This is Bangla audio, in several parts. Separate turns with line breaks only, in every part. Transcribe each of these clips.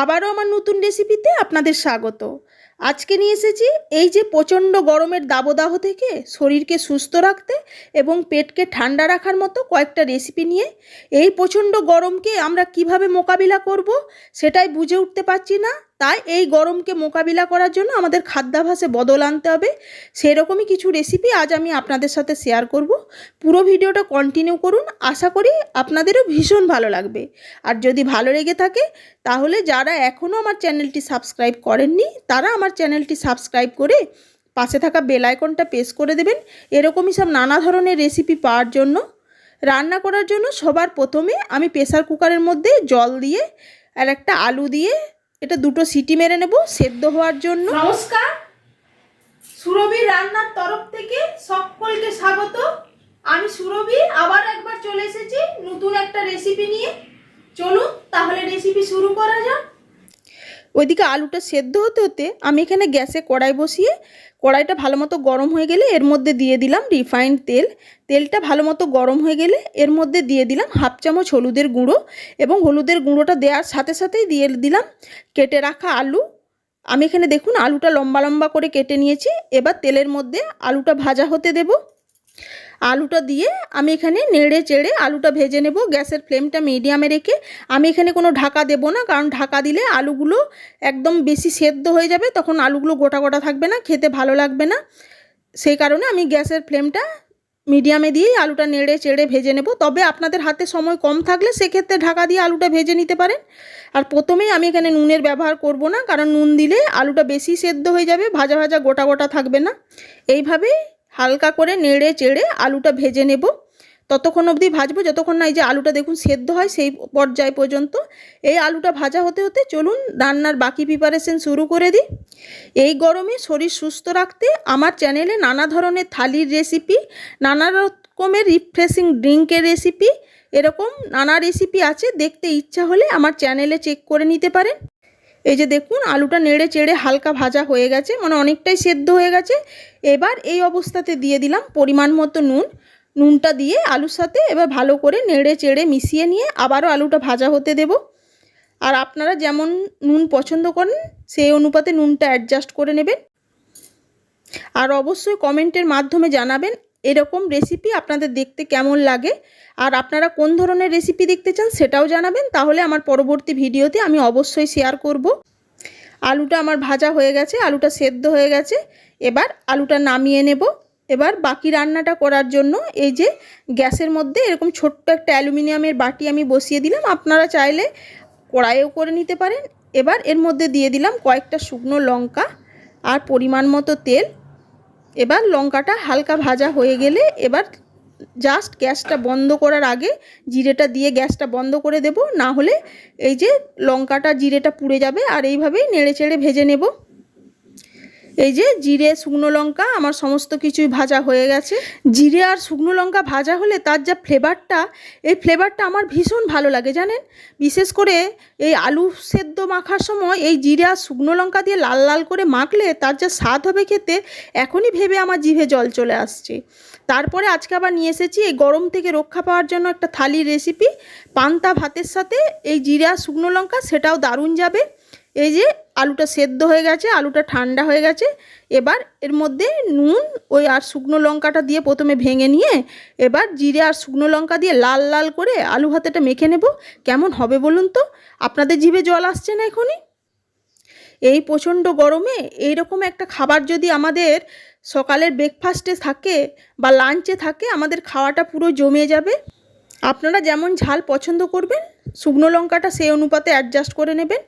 আবারও আমার নতুন রেসিপিতে আপনাদের স্বাগত। আজকে নিয়ে এসেছি এই যে প্রচণ্ড গরমের দাবদাহ থেকে শরীরকে সুস্থ রাখতে এবং পেটকে ঠান্ডা রাখার মতো কয়েকটা রেসিপি নিয়ে, এই প্রচণ্ড গরমকে আমরা কীভাবে মোকাবিলা করব সেটাই বুঝে উঠতে পারছি না। তাই এই গরমকে মোকাবিলা করার জন্য আমাদের খাদ্যাভাসে বদল আনতে হবে। সেরকমই কিছু রেসিপি আজ আমি আপনাদের সাথে শেয়ার করব। পুরো ভিডিওটা কন্টিনিউ করুন। আশা করি আপনাদেরও ভীষণ ভালো লাগবে। আর যদি ভালো লেগে থাকে, তাহলে যারা এখনও আমার চ্যানেলটি সাবস্ক্রাইব করেননি, তারা আমার চ্যানেলটি সাবস্ক্রাইব করে পাশে থাকা বেল আইকনটা প্রেস করে দেবেন। এরকমই সব নানা ধরনের রেসিপি পাওয়ার জন্য। রান্না করার জন্য সবার প্রথমে আমি প্রেসার কুকারের মধ্যে জল দিয়ে আর একটা আলু দিয়ে এটা দুটো সিটি মেরে নেব, সেদ্ধ হওয়ার জন্য। নমস্কার। সুরভি রান্নার তরফ থেকে সকলকে স্বাগত। আমি সুরভি, আবার একবার চলে এসেছি নতুন একটা রেসিপি নিয়ে। চলুন, তাহলে রেসিপি শুরু করা যাক। ওইদিকে আলুটা সেদ্ধ হতে হতে আমি এখানে গ্যাসে কড়াই বসিয়ে, কড়াইটা ভালো মতো গরম হয়ে গেলে এর মধ্যে দিয়ে দিলাম রিফাইন্ড তেল। তেলটা ভালো মতো গরম হয়ে গেলে এর মধ্যে দিয়ে দিলাম হাফ চামচ হলুদের গুঁড়ো এবং হলুদের গুঁড়োটা দেওয়ার সাথে সাথেই দিয়ে দিলাম কেটে রাখা আলু। আমি এখানে দেখুন আলুটা লম্বা লম্বা করে কেটে নিয়েছি। এবার তেলের মধ্যে আলুটা ভাজা হতে দেব। আলুটা দিয়ে আমি এখানে নেড়ে চেড়ে আলুটা ভেজে নেব। গ্যাসের ফ্লেমটা মিডিয়ামে রেখে আমি এখানে কোনো ঢাকা দেব না, কারণ ঢাকা দিলে আলুগুলো একদম বেশি সেদ্ধ হয়ে যাবে, তখন আলুগুলো গোটা গোটা থাকবে না, খেতে ভালো লাগবে না। সেই কারণে আমি গ্যাসের ফ্লেমটা মিডিয়ামে দিয়েই আলুটা নেড়ে চেড়ে ভেজে নেব। তবে আপনাদের হাতে সময় কম থাকলে সেক্ষেত্রে ঢাকা দিয়ে আলুটা ভেজে নিতে পারেন। আর প্রথমেই আমি এখানে নুনের ব্যবহার করব না, কারণ নুন দিলে আলুটা বেশি সেদ্ধ হয়ে যাবে, ভাজা ভাজা গোটা গোটা থাকবে না। এইভাবেই হালকা করে নেড়ে চেড়ে আলুটা ভেজে নেব। ততক্ষণ অবধি ভাজবো, যতক্ষণ না এই যে আলুটা দেখুন সেদ্ধ হয় সেই পর্যায় পর্যন্ত। এই আলুটা ভাজা হতে হতে চলুন রান্নার বাকি প্রিপারেশন শুরু করে দিই। এই গরমে শরীর সুস্থ রাখতে আমার চ্যানেলে নানা ধরনের থালির রেসিপি নানা রকমের রিফ্রেশিং ড্রিঙ্কের রেসিপি এরকম নানা রেসিপি আছে। দেখতে ইচ্ছা হলে আমার চ্যানেলে চেক করে নিতে পারেন। এই যে দেখুন, আলুটা নেড়ে চেড়ে হালকা ভাজা হয়ে গেছে মানে অনেকটাই সেদ্ধ হয়ে গেছে। এবার এই অবস্থাতে দিয়ে দিলাম পরিমাণ মতো নুন। নুনটা দিয়ে আলুর সাথে এবার ভালো করে নেড়ে চেড়ে মিশিয়ে নিয়ে আবারও আলুটা ভাজা হতে দেব। আর আপনারা যেমন নুন পছন্দ করেন, সেই অনুপাতে নুনটা অ্যাডজাস্ট করে নেবেন। আর অবশ্যই কমেন্টের মাধ্যমে জানাবেন এরকম রেসিপি আপনাদের দেখতে কেমন লাগে? আর আপনারা কোন ধরনের রেসিপি দেখতে চান সেটাও জানাবেন। তাহলে আমার পরবর্তী ভিডিওতে আমি অবশ্যই শেয়ার করব। আলুটা আমার ভাজা হয়ে গেছে, আলুটা সেদ্ধ হয়ে গেছে। এবার আলুটা নামিয়ে নেব। এবার বাকি রান্নাটা করার জন্য এই যে গ্যাসের মধ্যে এরকম ছোট্ট একটা অ্যালুমিনিয়ামের বাটি আমি বসিয়ে দিলাম। আপনারা চাইলে কড়াইও করে নিতে পারেন। এবার এর মধ্যে দিয়ে দিলাম কয়েকটা শুকনো লঙ্কা আর পরিমাণ মতো তেল। এবার লঙ্কাটা হালকা ভাজা হয়ে গেলে এবার জাস্ট গ্যাসটা বন্ধ করার আগে জিরেটা দিয়ে গ্যাসটা বন্ধ করে দেব, না হলে এই যে লঙ্কাটা জিরেটা পুড়ে যাবে আর এইভাবেই নেড়ে চেড়ে ভেজে নেব। এই যে জিরে, শুকনো লঙ্কা, আমার সমস্ত কিছুই ভাজা হয়ে গেছে। জিরে আর শুকনো লঙ্কা ভাজা হলে তার যা ফ্লেভারটা, এই ফ্লেভারটা আমার ভীষণ ভালো লাগে, জানেন? বিশেষ করে এই আলু সেদ্ধ মাখার সময় এই জিরে আর শুকনো লঙ্কা দিয়ে লাল লাল করে মাখলে তার যা স্বাদ হবে খেতে, এখনই ভেবে আমার জিভে জল চলে আসছে। তারপরে আজকে আবার নিয়ে এসেছি এই গরম থেকে রক্ষা পাওয়ার জন্য একটা থালির রেসিপি পান্তা ভাতের সাথে এই জিরে শুকনো লঙ্কা, সেটাও দারুণ যাবে। এই যে আলুটা সেদ্ধ হয়ে গেছে, আলুটা ঠান্ডা হয়ে গেছে, এবার এর মধ্যে নুন, ওই আর শুকনো লঙ্কাটা দিয়ে প্রথমে ভেঙে নিয়ে, এবার জিরে আর শুকনো লঙ্কা দিয়ে লাল লাল করে আলু ভাতেটা মেখে নেব। কেমন হবে বলুন তো? আপনাদের জিভে জল আসছে না এখনই? এই প্রচণ্ড গরমে এইরকম একটা খাবার যদি আমাদের সকালের ব্রেকফাস্টে থাকে বা লাঞ্চে থাকে, আমাদের খাওয়াটা পুরো জমে যাবে। আপনারা যেমন ঝাল পছন্দ করবেন, শুকনো লঙ্কাটা সেই অনুপাতে অ্যাডজাস্ট করে নেবেন।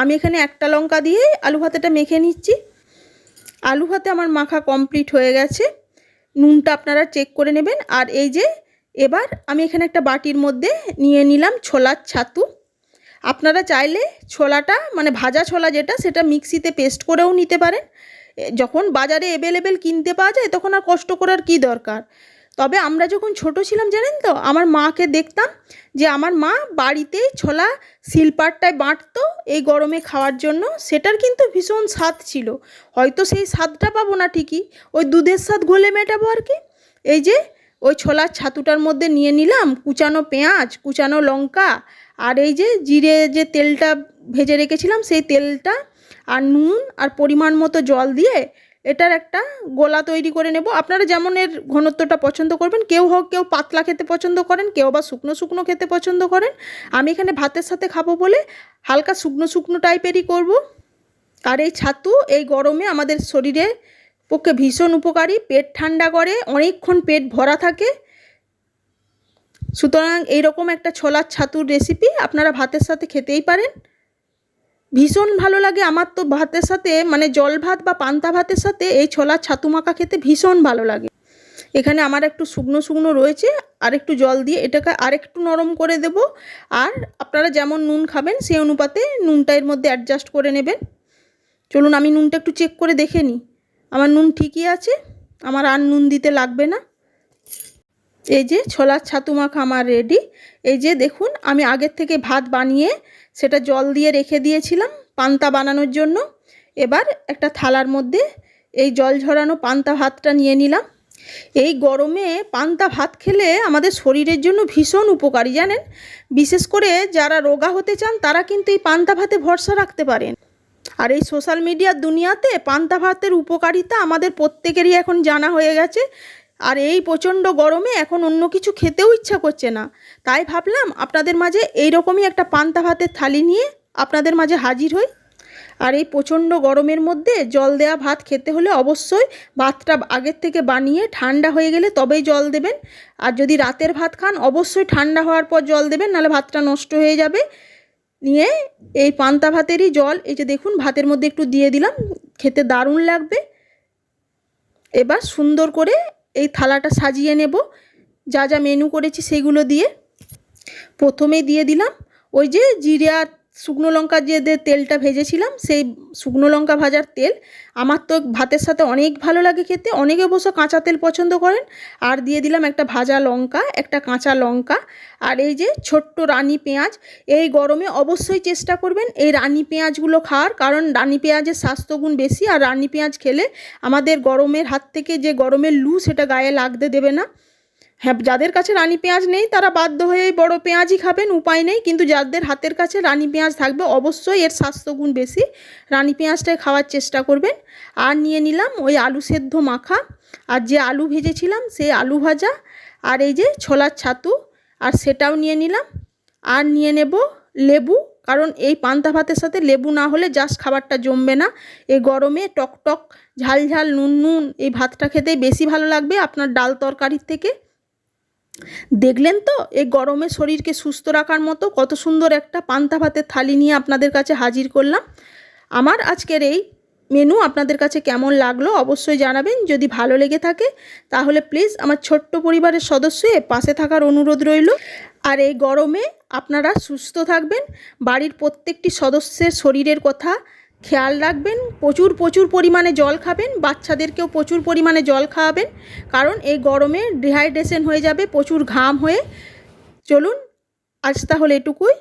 আমি এখানে একটা লঙ্কা দিয়ে আলু ভাতেটা মেখে নিচ্ছি। আলু ভাতে আমার মাখা কমপ্লিট হয়ে গেছে। নুনটা আপনারা চেক করে নেবেন। আর এই যে, এবার আমি এখানে একটা বাটির মধ্যে নিয়ে নিলাম ছোলার ছাতু। আপনারা চাইলে ছোলাটা মানে ভাজা ছোলা যেটা, সেটা মিক্সিতে পেস্ট করেও নিতে পারেন। যখন বাজারে অ্যাভেলেবেল কিনতে পাওয়া যায়, তখন আর কষ্ট করার কী দরকার? তবে আমরা যখন ছোট ছিলাম, জানেন তো, আমার মাকে দেখতাম যে আমার মা বাড়িতেই ছোলা শিলপাটটায় বাঁটতো এই গরমে খাওয়ার জন্য। সেটার কিন্তু ভীষণ স্বাদ ছিল। হয়তো সেই স্বাদটা পাবো না ঠিকই। ওই দুধের স্বাদ ঘোলে মেটাবো আর কি। এই যে ওই ছোলার ছাতুটার মধ্যে নিয়ে নিলাম, কুচানো পেঁয়াজ, কুচানো লঙ্কা আর এই যে জিরে যে তেলটা ভেজে রেখেছিলাম, সেই তেলটা আর নুন আর পরিমাণ মতো জল দিয়ে এটার একটা গোলা তৈরি করে নেব। আপনারা যেমন এর ঘনত্বটা পছন্দ করবেন, কেউ হোক কেউ পাতলা খেতে পছন্দ করেন, কেউ বা শুকনো শুকনো খেতে পছন্দ করেন। আমি এখানে ভাতের সাথে খাব বলে হালকা শুকনো শুকনো টাইপেরই করব। আর এই ছাতু এই গরমে আমাদের শরীরের পক্ষে ভীষণ উপকারী, পেট ঠান্ডা করে, অনেকক্ষণ পেট ভরা থাকে। সুতরাং এইরকম একটা ছোলার ছাতুর রেসিপি আপনারা ভাতের সাথে খেতেই পারেন। ভীষণ ভালো লাগে। আমার তো ভাতের সাথে মানে জল ভাত বা পান্তা ভাতের সাথে এই ছোলার ছাতু মাখা খেতে ভীষণ ভালো লাগে। এখানে আমার একটু শুকনো শুকনো রয়েছে, আর একটু জল দিয়ে এটাকে আরেকটু নরম করে দেব। আর আপনারা যেমন নুন খাবেন, সেই অনুপাতে নুনটা এর মধ্যে অ্যাডজাস্ট করে নেবেন। চলুন আমি নুনটা একটু চেক করে দেখে নিই। আমার নুন ঠিকই আছে, আমার আর নুন দিতে লাগবে না। এই যে ছোলার ছাতু মাখা আমার রেডি এই যে দেখুন, আমি আগের থেকে ভাত বানিয়ে সেটা জল দিয়ে রেখে দিয়েছিলাম পান্তা বানানোর জন্য। এবার একটা থালার মধ্যে এই জল ঝরানো পান্তা ভাতটা নিয়ে নিলাম। এই গরমে পান্তা ভাত খেলে আমাদের শরীরের জন্য ভীষণ উপকারী, জানেন? বিশেষ করে যারা রোগা হতে চান, তারা কিন্তু এই পান্তা ভাতে ভরসা রাখতে পারেন। আর এই সোশ্যাল মিডিয়ার দুনিয়াতে পান্তা ভাতের উপকারিতা আমাদের প্রত্যেকেরই এখন জানা হয়ে গেছে। আর এই প্রচণ্ড গরমে এখন অন্য কিছু খেতেও ইচ্ছা করছে না। তাই ভাবলাম আপনাদের মাঝে এই রকমই একটা পান্তা ভাতের থালি নিয়ে আপনাদের মাঝে হাজির হই। আর এই প্রচণ্ড গরমের মধ্যে জল দেওয়া ভাত খেতে হলে অবশ্যই ভাতটা আগের থেকে বানিয়ে ঠান্ডা হয়ে গেলে তবেই জল দেবেন। আর যদি রাতের ভাত খান, অবশ্যই ঠান্ডা হওয়ার পর জল দেবেন, নাহলে ভাতটা নষ্ট হয়ে যাবে। নিয়ে এই পান্তা ভাতেরই জল, এই যে দেখুন ভাতের মধ্যে একটু দিয়ে দিলাম, খেতে দারুণ লাগবে। এবার সুন্দর করে থালাটা সাজিয়ে নেব। যা যা মেনু করেছি সেগুলো দিয়ে প্রথমে দিয়ে দিলাম। ওই যে জিরে আর শুকনো লঙ্কার যে তেলটা ভেজেছিলাম, সেই শুকনো লঙ্কা ভাজার তেল আমার তো ভাতের সাথে অনেক ভালো লাগে খেতে। অনেকে অবশ্য কাঁচা তেল পছন্দ করেন। আর দিয়ে দিলাম একটা ভাজা লঙ্কা, একটা কাঁচা লঙ্কা। আর এই যে ছোট্ট রানি পেঁয়াজ, এই গরমে অবশ্যই চেষ্টা করবেন এই রানি পেঁয়াজগুলো খাওয়ার, কারণ রানি পেঁয়াজের স্বাস্থ্যগুণ বেশি, আর রানি পেঁয়াজ খেলে আমাদের গরমের হাত থেকে যে গরমের লু, সেটা গায়ে লাগতে দেবে না। হ্যাঁ যাদের কাছে রানী পেঁয়াজ নেই, তারা বাধ্য হয়ে বড় পেঁয়াজই খাবেন, উপায় নেই। কিন্তু যাদের হাতের কাছে রানী পেঁয়াজ থাকবে, অবশ্যই এর স্বাস্থ্যগুণ বেশি। রানী পেঁয়াজটাই খাওয়ার চেষ্টা করবেন। আর নিয়ে নিলাম ওই আলু সেদ্ধ মাখা। আর যে আলু ভেজেছিলাম, সেই আলু ভাজা। আর এই যে ছোলার ছাতু। আর সেটাও নিয়ে নিলাম। আর নিয়ে নেব লেবু। কারণ এই পান্তা ভাতের সাথে লেবু না হলে জাস্ট খাবারটা জমবে না। এই গরমে টক টক ঝাল ঝাল নুন নুন এই ভাতটা খেতেই বেশি ভালো লাগবে আপনার ডাল তরকারির থেকে। দেখলেন তো? এই গরমে শরীরকে সুস্থ রাখার মতো কত সুন্দর একটা পান্তা ভাতের থালি নিয়ে আপনাদের কাছে হাজির করলাম। আমার আজকের এই মেনু আপনাদের কাছে কেমন লাগল অবশ্যই জানাবেন। যদি ভালো লেগে থাকে, তাহলে প্লিজ আমার ছোট্ট পরিবারের সদস্য পাশে থাকার অনুরোধ রইল। আর এই গরমে আপনারা সুস্থ থাকবেন। বাড়ির প্রত্যেকটি সদস্যের শরীরের কথা খেয়াল রাখবেন, প্রচুর প্রচুর পরিমাণে জল খাবেন, বাচ্চাদেরকেও প্রচুর পরিমাণে জল খাওয়াবেন, কারণ এই গরমে ডিহাইড্রেশন হয়ে যাবে, প্রচুর ঘাম হয়ে। চলুন, আজ তাহলে এটুকুই।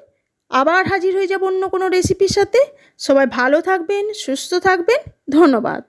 আবার হাজির হয়ে যাব অন্য কোনো রেসিপির সাথে। সবাই ভালো থাকবেন, সুস্থ থাকবেন। ধন্যবাদ।